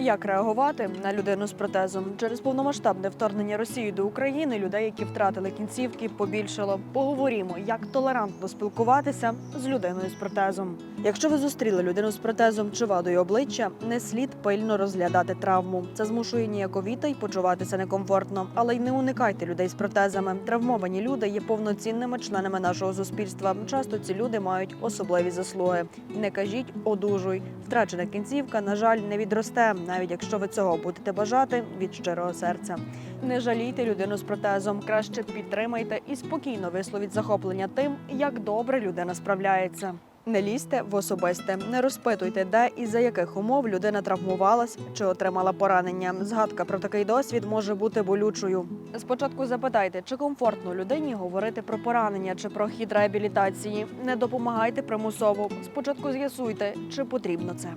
Як реагувати на людину з протезом через повномасштабне вторгнення Росії до України? Людей, які втратили кінцівки, побільшало. Поговоримо, як толерантно спілкуватися з людиною з протезом. Якщо ви зустріли людину з протезом чи вадою обличчя, не слід пильно розглядати травму. Це змушує ніяковіти й почуватися некомфортно. Але й не уникайте людей з протезами. Травмовані люди є повноцінними членами нашого суспільства. Часто ці люди мають особливі заслуги. Не кажіть одужуй. Втрачена кінцівка, на жаль, не відросте, навіть якщо ви цього будете бажати від щирого серця. Не жалійте людину з протезом, краще підтримайте і спокійно висловіть захоплення тим, як добре людина справляється. Не лізьте в особисте, не розпитуйте, де і за яких умов людина травмувалась чи отримала поранення. Згадка про такий досвід може бути болючою. Спочатку запитайте, чи комфортно людині говорити про поранення чи про хід реабілітації. Не допомагайте примусово. Спочатку з'ясуйте, чи потрібно це.